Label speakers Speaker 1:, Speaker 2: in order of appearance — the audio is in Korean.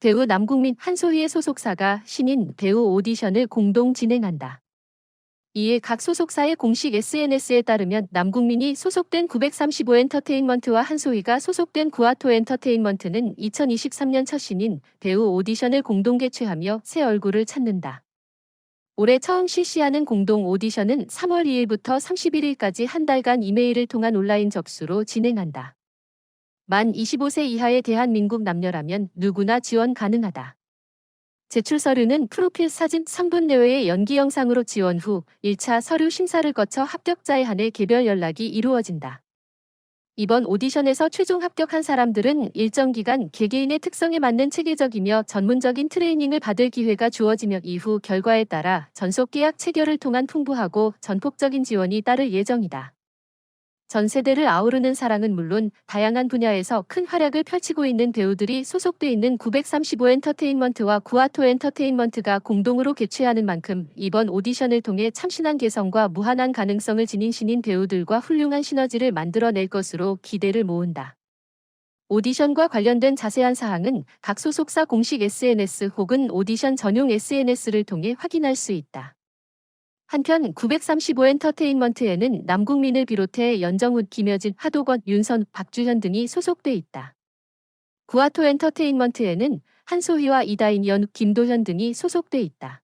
Speaker 1: 배우 남궁민, 한소희의 소속사가 신인 배우 오디션을 공동 진행한다. 이에 각 소속사의 공식 SNS에 따르면 남궁민이 소속된 935 엔터테인먼트와 한소희가 소속된 구아토 엔터테인먼트는 2023년 첫 신인 배우 오디션을 공동 개최하며 새 얼굴을 찾는다. 올해 처음 실시하는 공동 오디션은 3월 2일부터 31일까지 한 달간 이메일을 통한 온라인 접수로 진행한다. 만 25세 이하의 대한민국 남녀라면 누구나 지원 가능하다. 제출 서류는 프로필 사진 3분 내외의 연기 영상으로 지원 후 1차 서류 심사를 거쳐 합격자에 한해 개별 연락이 이루어진다. 이번 오디션에서 최종 합격한 사람들은 일정 기간 개개인의 특성에 맞는 체계적이며 전문적인 트레이닝을 받을 기회가 주어지며 이후 결과에 따라 전속 계약 체결을 통한 풍부하고 전폭적인 지원이 따를 예정이다. 전 세대를 아우르는 사랑은 물론 다양한 분야에서 큰 활약을 펼치고 있는 배우들이 소속돼 있는 935 엔터테인먼트와 구아토 엔터테인먼트가 공동으로 개최하는 만큼 이번 오디션을 통해 참신한 개성과 무한한 가능성을 지닌 신인 배우들과 훌륭한 시너지를 만들어낼 것으로 기대를 모은다. 오디션과 관련된 자세한 사항은 각 소속사 공식 SNS 혹은 오디션 전용 SNS를 통해 확인할 수 있다. 한편 935엔터테인먼트에는 남궁민을 비롯해 연정훈, 김여진, 하도건, 윤선, 박주현 등이 소속돼 있다. 구아토 엔터테인먼트에는 한소희와 이다인, 연욱, 김도현 등이 소속돼 있다.